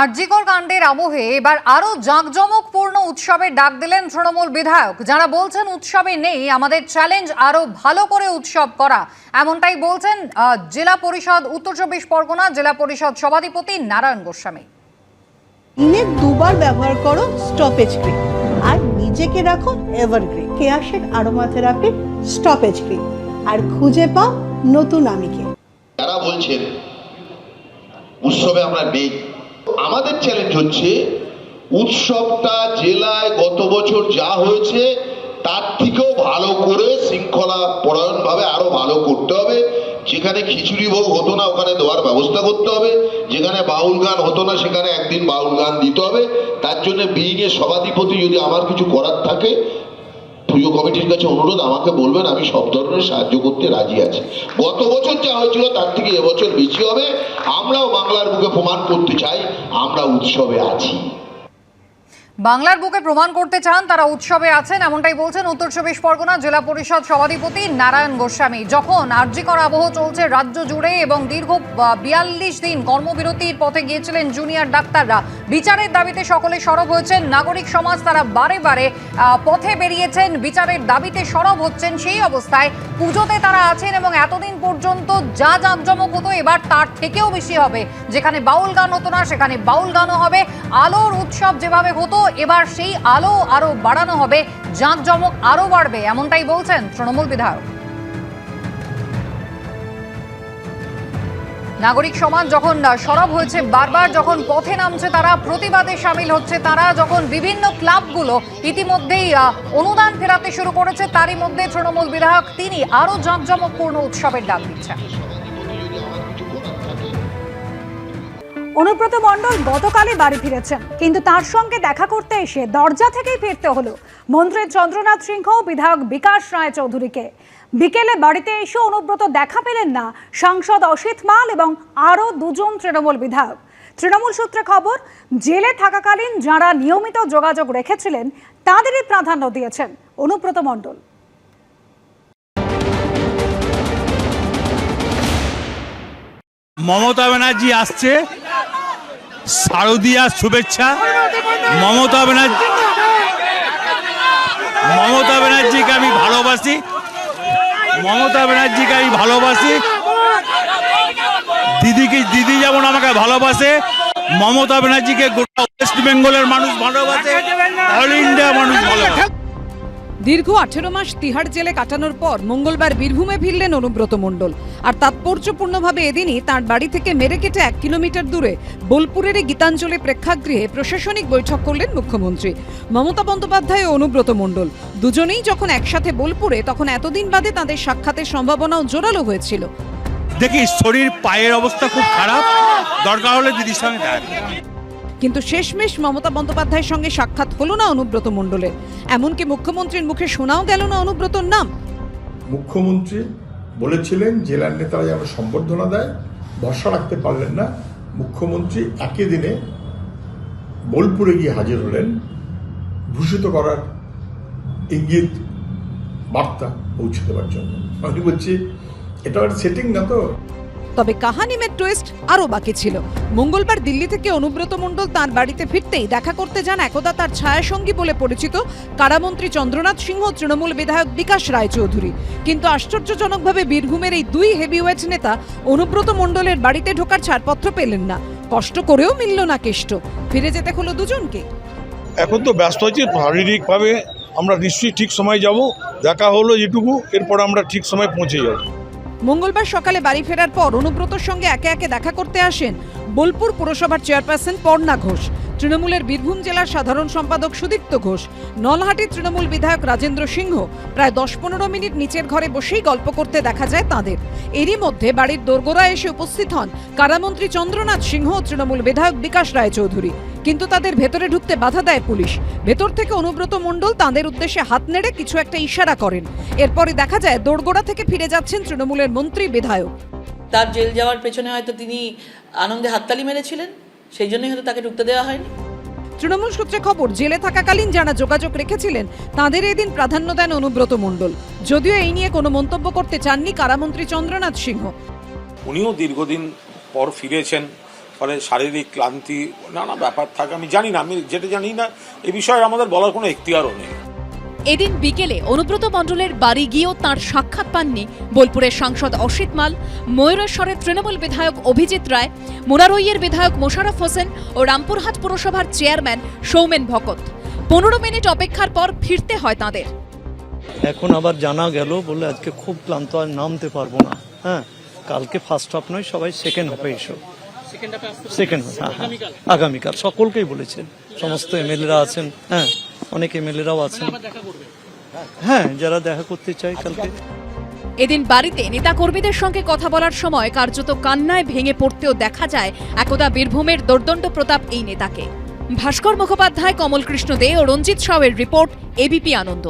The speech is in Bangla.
আরজিকর কাণ্ডের আবহে এবার আরও জাঁকজমকপূর্ণ উৎসবের ডাক দিলেন তৃণমূল বিধায়ক। যারা বলছেন উৎসবে নেই আমাদের চ্যালেঞ্জ আরও ভালো করে উৎসব করা। এমনটাই বলছেন আহ, জেলা পরিষদ উত্তর চব্বিশ পরগনা জেলা পরিষদ সভাধিপতি নারায়ণ গোস্বামী। দিনে দুবার ব্যবহার করো স্টপেজ ক্রিম আর নিজেকে রাখো evergreen Keya Seth aromatherapy stoppage cream আর খুঁজে পাও নতুন আমিকে। যারা বলছেন উৎসবে আমরা নেই। আমাদের চ্যালেঞ্জ হচ্ছে, উৎসবটা জেলায় গত বছর যা হয়েছে, তার থেকেও ভালো করে শৃঙ্খলা পরায়ণভাবে আরও ভালো করতে হবে। যেখানে খিচুড়ি ভোগ হতো না, ওখানে দেওয়ার ব্যবস্থা করতে হবে। যেখানে বাউল গান হতো না, সেখানে একদিন বাউল গান দিতে হবে। তার জন্য বিইংয়ের সভাধিপতি যদি আমার কিছু করার থাকে পুজো কমিটির কাছে অনুরোধ, আমাকে বলবেন, আমি সব ধরনের সাহায্য করতে রাজি আছি। গত বছর যা হয়েছিল, তার থেকে এবছর বেশি হবে। আমরাও বাংলার বুকে প্রমাণ করতে চাই, আমরা উৎসবে আছি। বাংলার বুকে প্রমাণ করতে চান তারা উৎসবে আছেন, এমনটাই বলছেন উত্তর চব্বিশ পরগনা জেলা পরিষদ সভাধিপতি নারায়ণ গোস্বামী। যখন আর্যিকর আবহ চলছে রাজ্য জুড়ে এবং দীর্ঘ বিয়াল্লিশ দিন কর্মবিরতির পথে গিয়েছিলেন জুনিয়র ডাক্তাররা, বিচারের দাবিতে সকলে সরব হয়েছেন, নাগরিক সমাজ তারা বারে বারে পথে বেরিয়েছেন, বিচারের দাবিতে সরব হচ্ছেন, সেই অবস্থায় পুজোতে তারা আছেন এবং এতদিন পর্যন্ত যা জাঁকজমক হতো এবার তার থেকেও বেশি হবে। যেখানে বাউল গান হতো না, সেখানে বাউল গানও হবে। আলোর উৎসব যেভাবে হতো এবার সেই আলো আরও বাড়ানো হবে, জাঁকজমক আরও বাড়বে, এমনটাই বলছেন তৃণমূল বিধায়ক। নাগরিক সমাজ যখন সরব হয়েছে, বারবার যখন পথে নামছে তারা, প্রতিবাদে সামিল হচ্ছে তারা, যখন বিভিন্ন ক্লাবগুলো ইতিমধ্যেই অনুদান ফেরাতে শুরু করেছে, তারই মধ্যে তৃণমূল বিধায়ক তিনি আরও জাঁকজমকপূর্ণ উৎসবের ডাক দিচ্ছেন। অনুব্রত মণ্ডল গতকালই বাড়ি ফিরেছেন, কিন্তু তার সঙ্গে দেখা করতে এসে দরজা থেকেই ফিরতে হলো। মন্ত্রী চন্দ্রনাথ সিংহ, বিধায়ক বিকাশ রায় চৌধুরীকে। বিকেলে বাড়িতে এসে অনুব্রত দেখা পেলেন না, সাংসদ অসিত মাল এবং আরও দুজন তৃণমূল বিধায়ক। তৃণমূল সূত্রে খবর, জেলে থাকাকালীন যাঁরা নিয়মিত যোগাযোগ রেখেছিলেন, তাদেরই প্রাধান্য দিয়েছেন অনুব্রত মণ্ডল। মমতা ব্যানার্জি আসছে শারদীয়ার শুভেচ্ছা, মমতা ব্যানার্জি মমতা ব্যানার্জিকে আমি ভালোবাসি। মমতা ব্যানার্জিকে আমি ভালোবাসি। দিদিকে দিদি যেমন আমাকে ভালোবাসে, মমতা ব্যানার্জিকে গোটা ওয়েস্ট বেঙ্গলের মানুষ ভালোবাসে অল ইন্ডিয়া মানুষ ভালোবাসে। দীর্ঘ আঠেরো মাস তিহাড় জেলে কাটানোর পর মঙ্গলবার বীরভূমে ফিরলেন অনুব্রত মণ্ডল। আর তাৎপর্যপূর্ণভাবে এদিনই তার বাড়ি থেকে মেরে কেটে এক কিলোমিটার দূরে বোলপুরের গীতাঞ্জলি প্রেক্ষাগৃহে প্রশাসনিক বৈঠক করলেন মুখ্যমন্ত্রী। মমতা বন্দ্যোপাধ্যায় ও অনুব্রত মণ্ডল দুজনেই যখন একসাথে বোলপুরে, তখন এতদিন বাদে তাদের সাক্ষাতের সম্ভাবনাও জোরালো হয়েছিল। দেখি শরীর, পায়ের অবস্থা খুব খারাপ। দরকার হলে দিদির সঙ্গে দেখা। কিন্তু শেষমেশ মমতা বন্দ্যোপাধ্যায়ের সঙ্গে সাক্ষাৎ হলো না অনুব্রত মণ্ডলের। এমনকি মুখ্যমন্ত্রীর মুখে শোনাও গেল না অনুব্রতর নাম। মুখ্যমন্ত্রী বলেছিলেন, জেলার নেতারা যেন সম্বর্ধনা দেয়, ভরসা রাখতে পারলেন না। মুখ্যমন্ত্রী একই দিনে বোলপুরে গিয়ে হাজির হলেন। ভূষিত করার ইঙ্গিত বার্তা পৌঁছে দেওয়ার জন্য। আমি বলছি, এটা সেটিং না তো? তবে কাহানিমের টুইস্ট আরও বাকি ছিল। মঙ্গলবার দিল্লি থেকে অনুব্রত মণ্ডল তার বাড়িতে ফিরতেই দেখা করতে যান একদা তার ছায়াসঙ্গী বলে পরিচিত কারামন্ত্রী চন্দ্রনাথ সিংহ তৃণমূল বিধায়ক বিকাশ রায়চৌধুরী। কিন্তু আশ্চর্যজনকভাবে বীরভূমের এই দুই হেভিওয়েট নেতা অনুব্রত মণ্ডলের বাড়িতে ঢোকার ছাড়পত্র পেলেন না। কষ্ট করেও মিলল না কেষ্ট। ফিরে যেতে হলো দুজনকে। এখন তো ব্যস্ত আছি, শারীরিকভাবে আমরা নিশ্চয়ই ঠিক সময় যাব। দেখা হলো যেটুকু, এরপর আমরা ঠিক সময় পৌঁছে যাব। মঙ্গলবার সকালে বাড়ি ফেরার পর অনুব্রতর সঙ্গে একে একে দেখা করতে আসেন বোলপুর পুরসভার চেয়ারপারসন পর্ণা ঘোষ। তৃণমূলের বীরভূম জেলার সাধারণ সম্পাদক সুদীপ্ত ঘোষ। নলহাটির তৃণমূল বিধায়ক রাজেন্দ্র সিংহ প্রায় দশ পনেরো মিনিট নিচের ঘরে বসেই গল্প করতে দেখা যায় তাদের। এরই মধ্যে বাড়ির দোরগোড়ায় এসে উপস্থিত হন কারামন্ত্রী চন্দ্রনাথ সিংহ ও তৃণমূল বিধায়ক বিকাশ রায়চৌধুরী। কিন্তু তাদের ভেতরে ঢুকতে বাধা দেয় পুলিশ। ভেতর থেকে অনুব্রত মণ্ডল তাদের উদ্দেশ্যে হাত নেড়ে কিছু একটা ইশারা করেন। এরপরে দেখা যায় দোরগোড়া থেকে ফিরে যাচ্ছেন তৃণমূলের মন্ত্রী বিধায়ক। তার জেল যাওয়ার পেছনে হয়তো তিনি আনন্দে হাততালি মেরেছিলেন? সেই জন্যই হয়তো তাকে ঢুকতে দেওয়া হয়নি। তৃণমূল সূত্রে খবর জেলে থাকাকালীন যারা যোগাযোগ রেখেছিলেন তাদের এদিন প্রাধান্য দেন অনুব্রত মণ্ডল। যদিও এই নিয়ে কোনো মন্তব্য করতে চাননি কারামন্ত্রী চন্দ্রনাথ সিংহ। উনিও দীর্ঘদিন পর ফিরেছেন ফলে শারীরিক ক্লান্তি নানা ব্যাপার থাকে আমি জানি না আমি যেটা জানি না এ বিষয়ে আমাদের বলার কোনো এখতিয়ারও নেই। এদিন বিকেলে অনুব্রত মণ্ডলের বাড়ি গিয়েও তাঁর সাক্ষাৎ পাননি বোলপুরের সাংসদ অসিত মাল ময়ূরেশ্বরের তৃণমূল বিধায়ক অভিজিৎ রায় মোরারইয়ের বিধায়ক মোশাররফ হোসেন ও রামপুরহাট পুরসভার চেয়ারম্যান সৌমেন ভকত। পনেরো মিনিট অপেক্ষার পর ফিরতে হয় তাঁদের। এখন আবার জানা গেল বলে আজকে খুব ক্লান্ত আর নামতে পারব না। হ্যাঁ কালকে ফার্স্ট হাফ নয় সবাই সেকেন্ড হাফে এসো। সেকেন্ড হ্যাঁ হ্যাঁ। আগামীকাল। সকলকেই বলেছেন সমস্ত এমএলএরা আছেন হ্যাঁ। অনেক এমএলএরাও আছেন। হ্যাঁ যারা দেখা করতে চায় কালকে। এদিন বাড়িতে নেতা কর্মীদের সঙ্গে কথা বলার সময় কার্যত কান্নায় ভেঙে পড়তেও দেখা যায় একদা বীরভূমের দর্দণ্ড প্রতাপ এই নেতাকে। ভাস্কর মুখোপাধ্যায় কমলকৃষ্ণ দে ও রঞ্জিত সাউয়ের রিপোর্ট এবিপি আনন্দ।